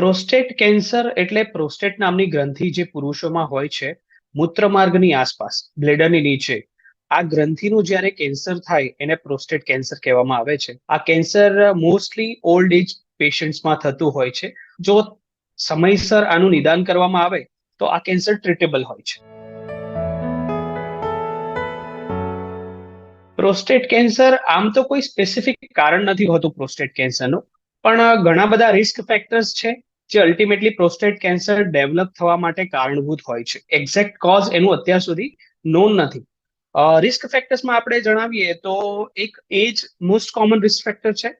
Prostate cancer એટલે prostate નામની ગ્રંથિ જે પુરુષોમાં હોય છે, મૂત્રમાર્ગની આસપાસ, બ્લેડરની નીચે. આ ગ્રંથિનું જ્યારે કેન્સર થાય, એને પ્રોસ્ટેટ કેન્સર કહેવામાં આવે છે. આ કેન્સર મોસ્ટલી ઓલ્ડ એજ પેશન્ટ્સમાં થતું હોય છે. જો સમયસર આનું નિદાન કરવામાં આવે, તો આ કેન્સર ટ્રીટેબલ હોય છે. પ્રોસ્ટેટ કેન્સર આમ તો કોઈ સ્પેસિફિક કારણ નથી હોતું પ્રોસ્ટેટ કેન્સરનું પણ ઘણા બધા રિસ્ક ફેક્ટર્સ છે. જે અલ્ટિમેટલી પ્રોસ્ટેટ કેન્સર ડેવલપ થવા માટે કારણભૂત હોય છે. એક્ઝેક્ટ કોઝ એનું અત્યાર સુધી નોન નથી. રિસ્ક ફેક્ટર્સમાં આપણે જણાવીએ તો એક age most common risk factor છે.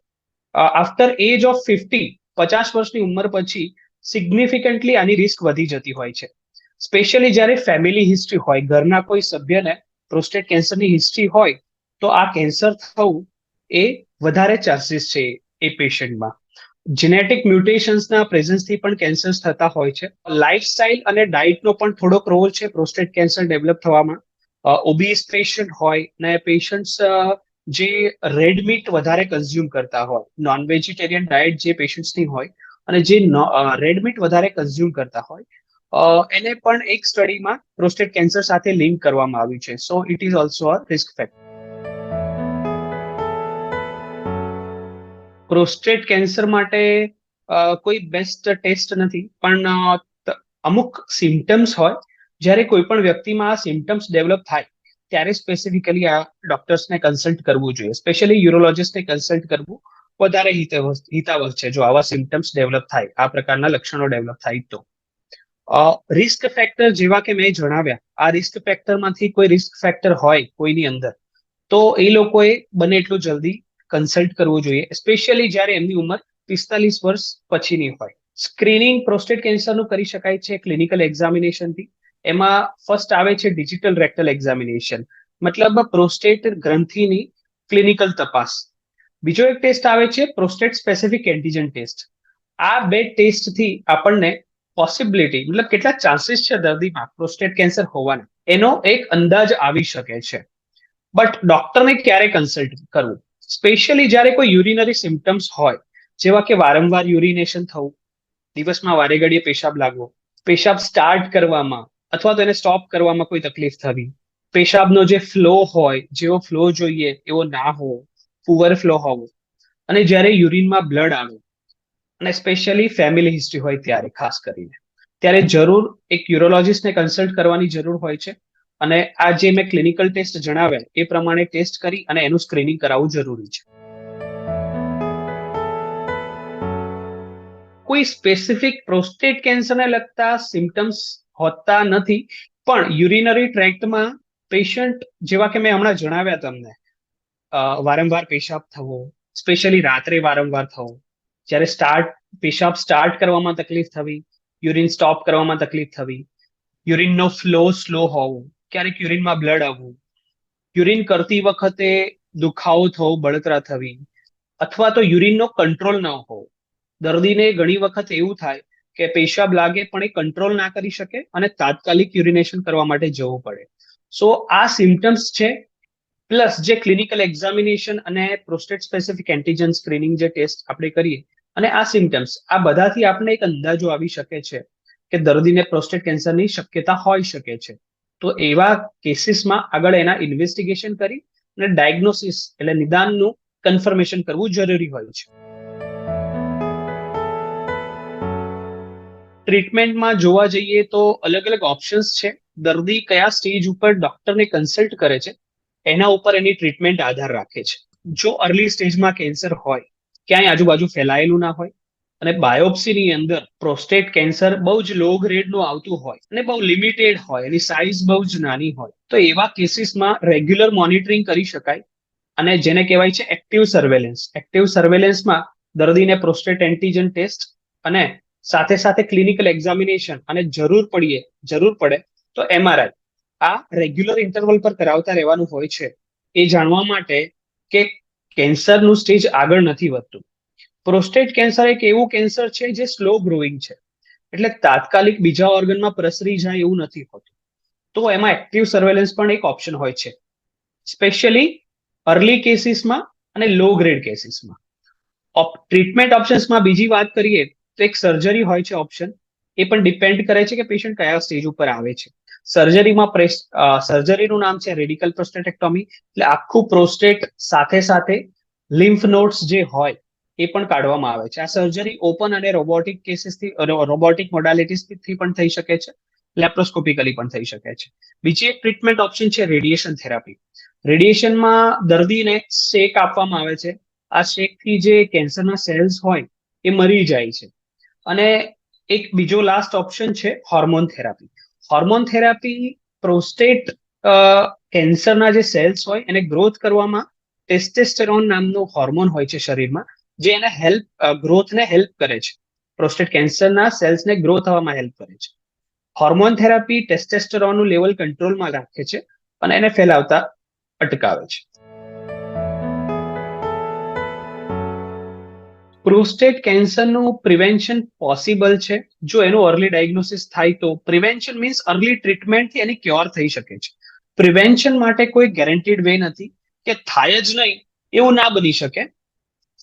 આફ્ટર એજ ઓફ ફિફ્ટી પચાસ વર્ષની ઉંમર પછી સિગ્નિફિકન્ટલી આની રિસ્ક વધી જતી હોય છે. સ્પેશિયલી જ્યારે ફેમિલી હિસ્ટ્રી હોય, ઘરના કોઈ સભ્યને પ્રોસ્ટેટ કેન્સરની હિસ્ટ્રી હોય, તો આ કેન્સર થવું એ વધારે ચાન્સીસ છે એ પેશન્ટમાં જેનેટિક મ્યુટેશન્સના પ્રેઝન્સથી પણ કેન્સર્સ થતા હોય છે. લાઇફસ્ટાઇલ અને ડાયટનો પણ થોડોક રોલ છે પ્રોસ્ટેટ કેન્સર ડેવલપ થવામાં. ઓબીએસ પેશન્ટ હોય ને પેશન્ટ્સ જે રેડ મીટ વધારે કન્ઝ્યુમ કરતા હોય. નોન વેજીટેરિયન ડાયટ જે પેશન્ટ્સની હોય અને જે રેડ મીટ વધારે કન્ઝ્યુમ કરતા હોય. એને પણ એક સ્ટડીમાં પ્રોસ્ટેટ કેન્સર સાથે લિંક કરવામાં આવ્યું છે. So it is also a risk factor prostate cancer માટે કોઈ બેસ્ટ ટેસ્ટ નથી. પણ અમુક સિમ્ટમ્સ હોય, જ્યારે કોઈ પણ વ્યક્તિમાં આ સિમ્ટમ્સ ડેવલપ થાય, ત્યારે સ્પેસિફિકલી આ ડોક્ટર્સને કન્સલ્ટ કરવું જોઈએ. સ્પેશિયલી યુરોલોજિસ્ટને કન્સલ્ટ કરવું વધારે હિતાવહ છે, જો આવા સિમ્ટમ્સ ડેવલપ થાય, આ પ્રકારના લક્ષણો ડેવલપ થાય તો. રિસ્ક ફેક્ટર જેવા કે મેં જણાવ્યા, આ રિસ્ક ફેક્ટરમાંથી કોઈ રિસ્ક ફેક્ટર હોય કોઈની અંદર, તો એ લોકોએ બને એટલું જલ્દી કન્સલ્ટ કરવું જોઈએ સ્પેશિયલી જ્યારે એમની ઉંમર પિસ્તાલીસ વર્ષ પછીની હોય. સ્ક્રીનિંગ પ્રોસ્ટેટ કેન્સરનું કરી શકાય છે ક્લિનિકલ એક્ઝામિનેશનથી એમાં ફર્સ્ટ આવે છે ડિજિટલ રેક્ટલ એક્ઝામિનેશન મતલબ પ્રોસ્ટેટ ગ્રંથિની ક્લિનિકલ તપાસ. બીજો એક ટેસ્ટ આવે છે પ્રોસ્ટેટ સ્પેસિફિક એન્ટીજન ટેસ્ટ આ બે ટેસ્ટથી આપણને પોસિબિલિટી મતલબ કેટલા ચાન્સીસ છે દર્દીમાં પ્રોસ્ટેટ કેન્સર હોવાના. એનો એક અંદાજ આવી શકે છે. બટ ડોક્ટરને ક્યારે કન્સલ્ટ કરવું? સ્પેશિયલી જ્યારે કોઈ યુરિનરી સિમ્ટમ્સ હોય, જેવા કે વારંવાર યુરિનેશન થવું, દિવસમાં વારે ઘડીએ પેશાબ લાગવો, પેશાબ સ્ટાર્ટ કરવામાં અથવા તો એને સ્ટોપ કરવામાં કોઈ તકલીફ થવી, પેશાબનો જે ફ્લો હોય, જેવો ફ્લો જોઈએ એવો ના હોવો પુઅર ફ્લો હોવો, અને જ્યારે યુરિનમાં બ્લડ આવે, અને સ્પેશિયલી ફેમિલી હિસ્ટ્રી હોય ત્યારે ખાસ કરીને, ત્યારે જરૂર એક યુરોલોજિસ્ટને કન્સલ્ટ કરવાની જરૂર હોય છે. અને આ જે મેં ક્લિનિકલ ટેસ્ટ જણાવ્યા એ પ્રમાણે ટેસ્ટ કરી અને એનું સ્ક્રીનિંગ કરાવવું જરૂરી છે. કોઈ સ્પેસિફિક પ્રોસ્ટેટ કેન્સરને લગતા સિમ્ટમ્સ હોતા નથી, પણ યુરિનરી ટ્રેક્ટમાં પેશન્ટ જેવા કે મેં હમણાં જણાવ્યા તમને વારંવાર પેશાબ થવો સ્પેશિયલી રાત્રે વારંવાર થવો, જ્યારે સ્ટાર્ટ પેશાબ સ્ટાર્ટ કરવામાં તકલીફ થવી યુરિન સ્ટોપ કરવામાં તકલીફ થવી યુરિનનો ફ્લો સ્લો હોવો ક્યારેક યુરિનમાં બ્લડ આવવું. યુરિન કરતી વખતે દુખાવો થવો, બળતરા થવી, અથવા તો યુરિનનો કંટ્રોલ ન હોવો. દર્દીને ઘણી વખત એવું થાય કે પેશાબ લાગે પણ એ કંટ્રોલ ના કરી શકે અને તાત્કાલિક યુરિનેશન કરવા માટે જવું પડે. સો આ સિમ્ટમ્સ છે પ્લસ જે ક્લિનિકલ એક્ઝામિનેશન અને પ્રોસ્ટેટ સ્પેસિફિક એન્ટીજન સ્ક્રીનિંગ જે ટેસ્ટ આપણે કરીએ, અને આ સિમ્ટમ્સ આ બધાથી આપણે એક અંદાજો આવી શકે છે કે દર્દીને પ્રોસ્ટેટ કેન્સરની શક્યતા હોઈ શકે છે. તો એવા કેસીસમાં આગળ એના ઇન્વેસ્ટિગેશન કરી અને ડાયગ્નોસિસ એટલે નિદાનનું કન્ફર્મેશન કરવું જરૂરી હોય છે. ટ્રીટમેન્ટમાં જોવા જઈએ તો અલગ અલગ ઓપ્શન્સ છે. દર્દી કયા સ્ટેજ ઉપર ડોક્ટરને કન્સલ્ટ કરે છે, એના ઉપર એની ટ્રીટમેન્ટ આધાર રાખે છે. જો અર્લી સ્ટેજમાં કેન્સર હોય, ક્યાંય આજુબાજુ ફેલાયેલું ના હોય અને બાયોપ્સીની અંદર પ્રોસ્ટેટ કેન્સર બહુ જ લો ગ્રેડનું આવતું હોય અને બહુ લિમિટેડ હોય, એની સાઇઝ બહુ જ નાની હોય. તો એવા કેસીસમાં રેગ્યુલર મોનિટરિંગ કરી શકાય અને જેને કહેવાય છે એક્ટિવ સર્વેલન્સ એક્ટિવ સર્વેલન્સમાં દર્દીને પ્રોસ્ટેટ એન્ટીજન ટેસ્ટ અને સાથે સાથે ક્લિનિકલ એક્ઝામિનેશન અને જરૂર પડીએ, જરૂર પડે તો એમઆરઆઈ આ રેગ્યુલર ઇન્ટરવલ પર કરાવતા રહેવાનું હોય છે. એ જાણવા માટે કે કેન્સરનું સ્ટેજ આગળ નથી વધતું. પ્રોસ્ટેટ કેન્સર એક એવું કેન્સર છે જે સ્લો ગ્રોઈંગ છે. એટલે તાત્કાલિક બીજા ઓર્ગનમાં પ્રસરી જાય એવું નથી હોતું. તો એમાં એક્ટિવ સર્વેલન્સ પણ એક ઓપ્શન હોય છે. સ્પેશિયલી અર્લી કેસીસમાં અને લો ગ્રેડ કેસીસમાં ટ્રીટમેન્ટ ઓપ્શન્સમાં બીજી વાત કરીએ, તો એક સર્જરી હોય છે ઓપ્શન એ પણ ડિપેન્ડ કરે છે કે પેશન્ટ કયા સ્ટેજ ઉપર આવે છે. સર્જરીમાં પ્રેસ સર્જરીનું નામ છે રેડિકલ પ્રોસ્ટેટેક્ટોમી એટલે આખું પ્રોસ્ટેટ સાથે સાથે લિમ્ફ નોટ્સ જે હોય એ પણ કાઢવામાં આવે છે. આ સર્જરી ઓપન અને રોબોટિક કેસીસથી રોબોટિક મોડાલિટીસથી પણ થઈ શકે છે. લેપ્રોસ્કોપિકલી પણ થઈ શકે છે. બીજી એક ટ્રીટમેન્ટ ઓપ્શન છે રેડિયેશન થેરાપી રેડિયેશનમાં દર્દીને શેક આપવામાં આવે છે. આ શેકથી જે કેન્સરના સેલ્સ હોય, એ મરી જાય છે. અને એક બીજો લાસ્ટ ઓપ્શન છે hormone therapy hormone therapy prostate કેન્સરના જે સેલ્સ હોય, એને ગ્રોથ કરવામાં ટેસ્ટેસ્ટેરોન નામનું હોર્મોન હોય છે શરીરમાં. જે એને હેલ્પ ગ્રોથને હેલ્પ કરે છે. પ્રોસ્ટેટ કેન્સરના સેલ્સને ગ્રો થવામાં હેલ્પ કરે છે. હોર્મોન થેરાપી ટેસ્ટેસ્ટેરોનનું લેવલ કંટ્રોલમાં રાખે છે અને એને ફેલાવતા અટકાવે છે. પ્રોસ્ટેટ કેન્સરનું પ્રિવેન્શન પોસિબલ છે. જો એનું અર્લી ડાયગ્નોસિસ થાય તો પ્રિવેન્શન મીન્સ અર્લી ટ્રીટમેન્ટથી એની ક્યોર થઈ શકે છે. પ્રિવેન્શન માટે કોઈ ગેરંટીડ વે નથી કે થાય જ નહીં, એવું ના બની શકે.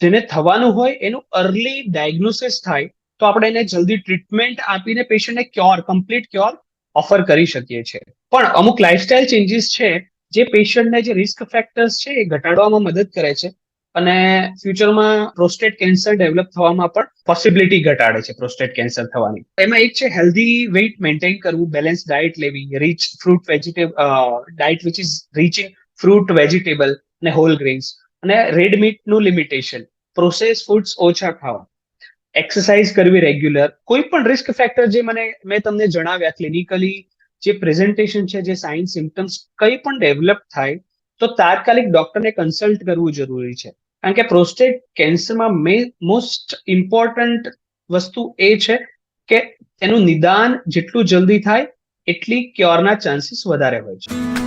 જેને થવાનું હોય એનું અર્લી ડાયગ્નોસિસ થાય, તો આપણે એને જલ્દી ટ્રીટમેન્ટ આપીને પેશન્ટને ક્યોર કમ્પ્લીટ ક્યોર ઓફર કરી શકીએ છીએ. પણ અમુક લાઇફસ્ટાઇલ ચેન્જીસ છે, જે પેશન્ટને જે રિસ્ક ફેક્ટર્સ છે એ ઘટાડવામાં મદદ કરે છે અને ફ્યુચરમાં પ્રોસ્ટેટ કેન્સર ડેવલપ થવામાં પણ પોસિબિલિટી ઘટાડે છે પ્રોસ્ટેટ કેન્સર થવાની. એમાં એક છે હેલ્ધી વેઇટ મેન્ટેન કરવું બેલેન્સ ડાયટ લેવી rich fruit vegetable diet which is reaching fruit vegetable અને હોલ ગ્રેન્સ અને રેડ મીટનું લિમિટેશન પ્રોસેસ ફૂડ્સ ઓછા ખાવા. એક્સરસાઇઝ કરવી રેગ્યુલર કોઈ પણ રિસ્ક ફેક્ટર જે મને, મેં તમને જણાવ્યા ક્લિનિકલી જે પ્રેઝન્ટેશન છે, જે સાઇન સિમ્ટમ્સ કંઈ પણ ડેવલપ થાય, તો તાત્કાલિક ડોક્ટરને કન્સલ્ટ કરવું જરૂરી છે. કારણ કે પ્રોસ્ટેટ કેન્સરમાં મેં મોસ્ટ ઇમ્પોર્ટન્ટ વસ્તુ એ છે કે તેનું નિદાન જેટલું જલ્દી થાય, એટલી ક્યોરના ચાન્સીસ વધારે હોય છે.